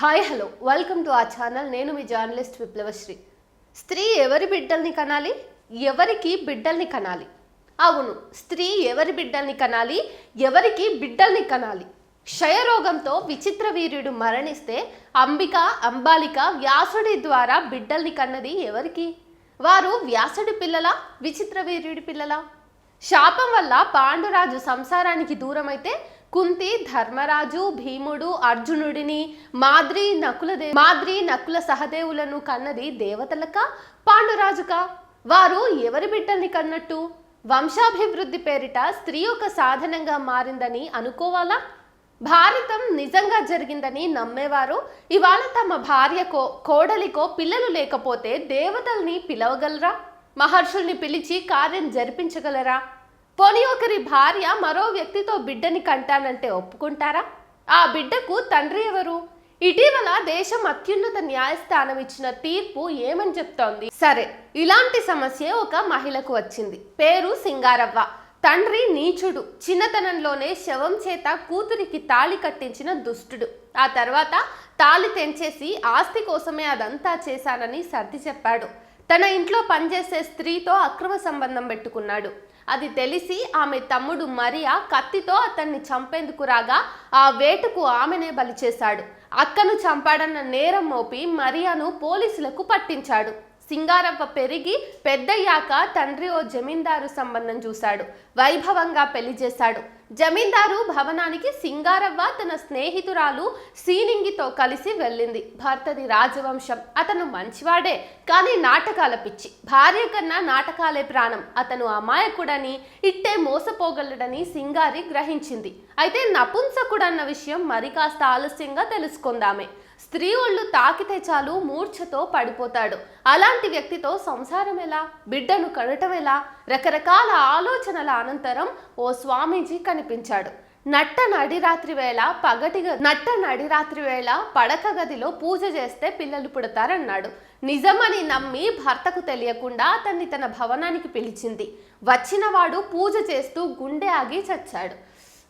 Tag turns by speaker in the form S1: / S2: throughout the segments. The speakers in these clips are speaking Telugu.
S1: Hi hello. Welcome to a channel. నేను మీ జర్నలిస్ట్ విప్లవశ్రీ. స్త్రీ ఎవరి బిడ్డల్ని కనాలి? ఎవరికి బిడ్డల్ని కనాలి? అవును స్త్రీ ఎవరి బిడ్డల్ని కనాలి? ఎవరికి బిడ్డల్ని కనాలి? క్షయరోగంతో విచిత్ర వీర్యుడు మరణిస్తే అంబిక అంబాలిక వ్యాసుడి ద్వారా బిడ్డల్ని కన్నది ఎవరికి? వారు వ్యాసుడి పిల్లల? విచిత్ర వీర్యుడి పిల్లల? శాపం వల్ల పాండురాజు సంసారానికి దూరమైతే కుంతి ధర్మరాజు భీముడు అర్జునుడిని మాద్రి నకుల మాద్రి నకుల సహదేవులను కన్నది దేవతలక? పాండురాజుక? వారు ఎవరి బిడ్డల్ని కన్నట్టు? వంశాభివృద్ధి పేరిట స్త్రీ ఒక సాధనంగా మారిందని అనుకోవాలా? భారతం నిజంగా జరిగిందని నమ్మేవారు? ఇవాళ తమ భార్యకో కోడలికో పిల్లలు లేకపోతే దేవతల్ని పిలవగలరా? మహర్షుల్ని పిలిచి కార్యం జరిపించగలరా? పోనీ ఒకరి భార్య మరో వ్యక్తితో బిడ్డని కంటానంటే ఒప్పుకుంటారా? ఆ బిడ్డకు తండ్రి ఎవరు? ఇటీవల దేశం అత్యున్నత న్యాయస్థానం ఇచ్చిన తీర్పు ఏమని చెప్తోంది? సరే ఇలాంటి సమస్య ఒక మహిళకు వచ్చింది. పేరు సింగారవ్వ. తండ్రి నీచుడు. చిన్నతనంలోనే శవం చేత కూతురికి తాళి కట్టించిన దుష్టుడు. ఆ తర్వాత తాళి తెంచేసి ఆస్తి కోసమే అదంతా చేశానని సర్ది చెప్పాడు. తన ఇంట్లో పనిచేసే స్త్రీతో అక్రమ సంబంధం పెట్టుకున్నాడు. అది తెలిసి ఆమె తమ్ముడు మరియా కత్తితో అతన్ని చంపేందుకు రాగా ఆ వేటుకు ఆమెనే బలి చేశాడు. అక్కను చంపాడన్న నేరం మోపి మరియాను పోలీసులకు పట్టించాడు. సింగారవ్వ పెరిగి పెద్దయ్యాక తండ్రి ఓ జమీందారు సంబంధం చూశాడు. వైభవంగా పెళ్ళి చేశాడు. జమీందారు భవనానికి సింగారవ్వ తన స్నేహితురాలు సీనింగితో కలిసి వెళ్ళింది. భర్తది రాజవంశం. అతను మంచివాడే కానీ నాటకాల పిచ్చి. భార్య కన్నా నాటకాలే ప్రాణం. అతను అమాయకుడని ఇట్టే మోసపోగలడని సింగారి గ్రహించింది. అయితే నపుంసకుడన్న విషయం మరి కాస్త ఆలస్యంగా తెలుసుకుందామే. స్త్రీ ఒళ్ళు తాకితే చాలు మూర్ఛతో పడిపోతాడు. అలాంటి వ్యక్తితో సంసారం ఎలా? బిడ్డను కనటం ఎలా? రకరకాల ఆలోచనల అనంతరం ఓ స్వామీజీ కనిపించాడు. నట్ట నడిరాత్రి వేళ పగటి నట్ట నడిరాత్రి వేళ పడక గదిలో పూజ చేస్తే పిల్లలు పుడతారన్నాడు. నిజమని నమ్మి భర్తకు తెలియకుండా అతన్ని తన భవనానికి పిలిచింది. వచ్చినవాడు పూజ చేస్తూ గుండె ఆగి చచ్చాడు.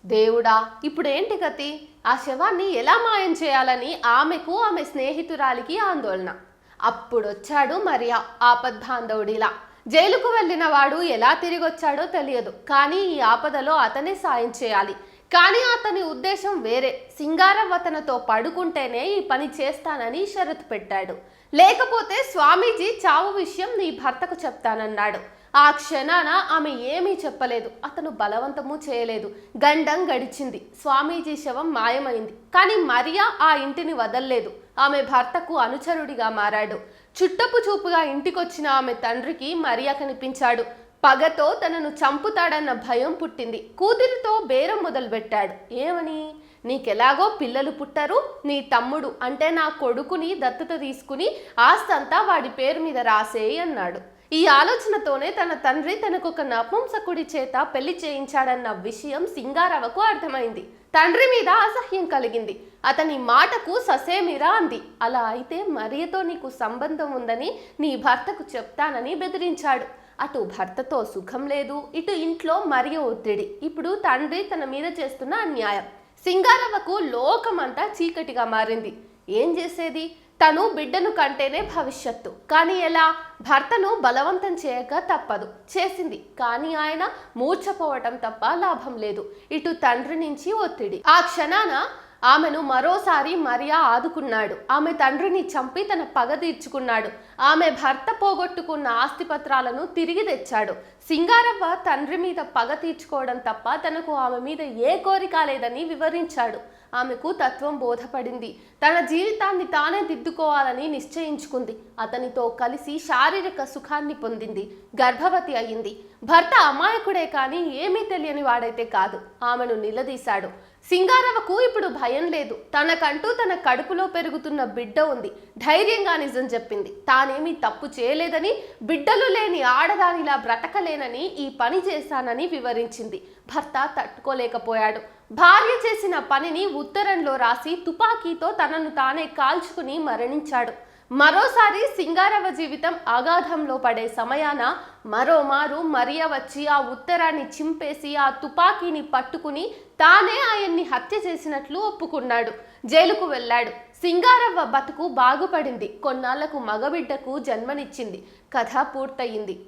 S1: దేవుడా ఇప్పుడేంటి గతి? ఆ శవాన్ని ఎలా మాయం చేయాలని ఆమెకు ఆమె స్నేహితురాలికి ఆందోళన. అప్పుడొచ్చాడు మరియా ఆపద్బాంధవుడిలా జైలుకు వెళ్ళిన వాడు ఎలా తిరిగొచ్చాడో తెలియదు కానీ ఈ ఆపదలో అతనే సాయం చేయాలి. కానీ అతని ఉద్దేశం వేరే. సింగారం అతనితో పడుకుంటేనే ఈ పని చేస్తానని షరతు పెట్టాడు. లేకపోతే స్వామీజీ చావు విషయం నీ భర్తకు చెప్తానన్నాడు. ఆ క్షణాన ఆమె ఏమీ చెప్పలేదు. అతను బలవంతము చేయలేదు. గండం గడిచింది. స్వామీజీ శవం మాయమైంది. కానీ మరియా ఆ ఇంటిని వదల్లేదు. ఆమె భర్తకు అనుచరుడిగా మారాడు. చుట్టపు చూపుగా ఇంటికొచ్చిన ఆమె తండ్రికి మరియా కనిపించాడు. పగతో తనను చంపుతాడన్న భయం పుట్టింది. కూతురితో బేరం మొదలుపెట్టాడు. ఏమని? నీకెలాగో పిల్లలు పుట్టరు నీ తమ్ముడు అంటే నా కొడుకుని దత్తత తీసుకుని ఆస్తంతా వాడి పేరు మీద రాసేయి అన్నాడు. ఈ ఆలోచనతోనే తన తండ్రి తనకు ఒక నపుంసకుడి చేత పెళ్ళి చేయించాడన్న విషయం సింగారావకు అర్థమైంది. తండ్రి మీద అసహ్యం కలిగింది. అతని మాటకు ససేమిరా అంది. అలా అయితే మరియతో నీకు సంబంధం ఉందని నీ భర్తకు చెప్తానని బెదిరించాడు. అటు భర్తతో సుఖం లేదు ఇటు ఇంట్లో మరియ ఒత్తిడి. ఇప్పుడు తండ్రి తన మీద చేస్తున్న అన్యాయం. సింగారవ్వకు లోకమంతా చీకటిగా మారింది. ఏం చేసేది? తను బిడ్డను కంటేనే భవిష్యత్తు. కానీ ఎలా? భర్తను బలవంతం చేయక తప్పదు. చేసింది. కానీ ఆయన మూర్చపోవటం తప్ప లాభం లేదు. ఇటు తండ్రి నుంచి ఒత్తిడి. ఆ క్షణాన ఆమెను మరోసారి మరియా ఆదుకున్నాడు. ఆమె తండ్రిని చంపి తన పగ తీర్చుకున్నాడు. ఆమె భర్త పోగొట్టుకున్న ఆస్తిపత్రాలను తిరిగి తెచ్చాడు. సింగారవ్వ తండ్రి మీద పగ తీర్చుకోవడం తప్ప తనకు ఆమె మీద ఏ కోరిక లేదని వివరించాడు. ఆమెకు తత్వం బోధపడింది. తన జీవితాన్ని తానే దిద్దుకోవాలని నిశ్చయించుకుంది. అతనితో కలిసి శారీరక సుఖాన్ని పొందింది. గర్భవతి అయింది. భర్త అమాయకుడే కానీ ఏమీ తెలియని వాడైతే కాదు. ఆమెను నిలదీశాడు. సింగారవ్వకు ఇప్పుడు భయం లేదు. తనకంటూ తన కడుపులో పెరుగుతున్న బిడ్డ ఉంది. ధైర్యంగా నిజం చెప్పింది. తానేమీ తప్పు చేయలేదని బిడ్డలు లేని ఆడదానిలా బ్రతకలేనని ఈ పని చేశానని వివరించింది. భర్త తట్టుకోలేకపోయాడు. భార్య చేసిన పనిని ఉత్తరంలో రాసి తుపాకీతో తనను తానే కాల్చుకుని మరణించాడు. మరోసారి సింగారవ్వ జీవితం అగాధంలో పడే సమయాన మరోమారు మరియ వచ్చి ఆ ఉత్తరాన్ని చింపేసి ఆ తుపాకీని పట్టుకుని తానే ఆయన్ని హత్య చేసినట్లు ఒప్పుకున్నాడు. జైలుకు వెళ్ళాడు. సింగారవ్వ బతుకు బాగుపడింది. కొన్నాళ్ళకు మగబిడ్డకు జన్మనిచ్చింది. కథ పూర్తయింది.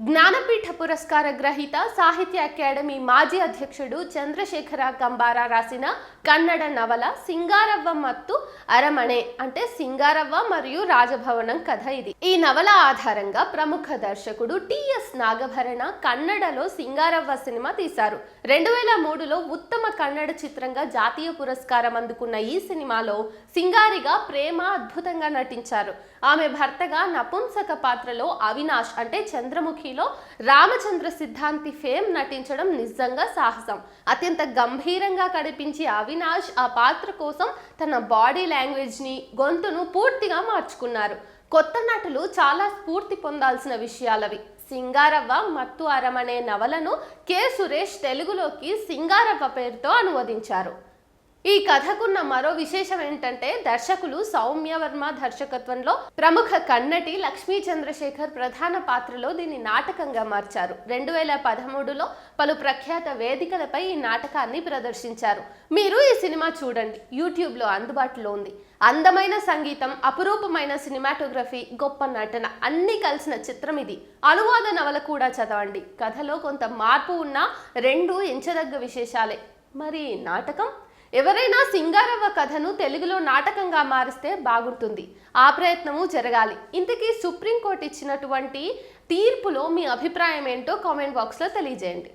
S1: జ్ఞానపీఠ పురస్కార గ్రహీత సాహిత్య అకాడమీ మాజీ అధ్యక్షుడు చంద్రశేఖర కంబారా రాసిన కన్నడ నవల సింగారవ్వ మత్తు అరమణే అంటే సింగారవ్వ మరియు రాజభవనం కథ ఇది. ఈ నవల ఆధారంగా ప్రముఖ దర్శకుడు టిఎస్ నాగభరణ కన్నడలో సింగారవ్వ సినిమా తీశారు. రెండు వేల మూడులో ఉత్తమ కన్నడ చిత్రంగా జాతీయ పురస్కారం అందుకున్న ఈ సినిమాలో సింగారిగా ప్రేమ అద్భుతంగా నటించారు. ఆమె భర్తగా నపుంసక పాత్రలో అవినాష్ అంటే చంద్రముఖి చంద్రముఖిలో రామచంద్ర సిద్ధాంతి ఫేమ్ నటించడం నిజంగా సాహసం. అత్యంత గంభీరంగా కనిపించే అవినాష్ ఆ పాత్ర కోసం తన బాడీ లాంగ్వేజ్ని గొంతును పూర్తిగా మార్చుకున్నారు. కొత్త నటులు చాలా స్ఫూర్తి పొందాల్సిన విషయాలవి. సింగారవ్వ మత్తు అరమనే నవలను కె సురేష్ తెలుగులోకి సింగారవ్వ పేరుతో అనువదించారు. ఈ కథకున్న మరో విశేషం ఏంటంటే దర్శకులు సౌమ్య వర్మ దర్శకత్వంలో ప్రముఖ కన్నటి లక్ష్మీ చంద్రశేఖర్ ప్రధాన పాత్రలో దీన్ని నాటకంగా మార్చారు. రెండు వేల పదమూడులో పలు ప్రఖ్యాత వేదికలపై ఈ నాటకాన్ని ప్రదర్శించారు. మీరు ఈ సినిమా చూడండి. యూట్యూబ్లో అందుబాటులో ఉంది. అందమైన సంగీతం అపురూపమైన సినిమాటోగ్రఫీ గొప్ప నటన అన్నీ కలిసిన చిత్రం ఇది. అనువాద నవల కూడా చదవండి. కథలో కొంత మార్పు ఉన్నా రెండు ఎంచదగ్గ విశేషాలే. మరి నాటకం ఎవరైనా సింగారవ్వ కథను తెలుగులో నాటకంగా మారిస్తే బాగుంటుంది. ఆ ప్రయత్నము జరగాలి. ఇంతకీ సుప్రీంకోర్టు ఇచ్చినటువంటి తీర్పులో మీ అభిప్రాయం ఏంటో కామెంట్ బాక్స్లో తెలియజేయండి.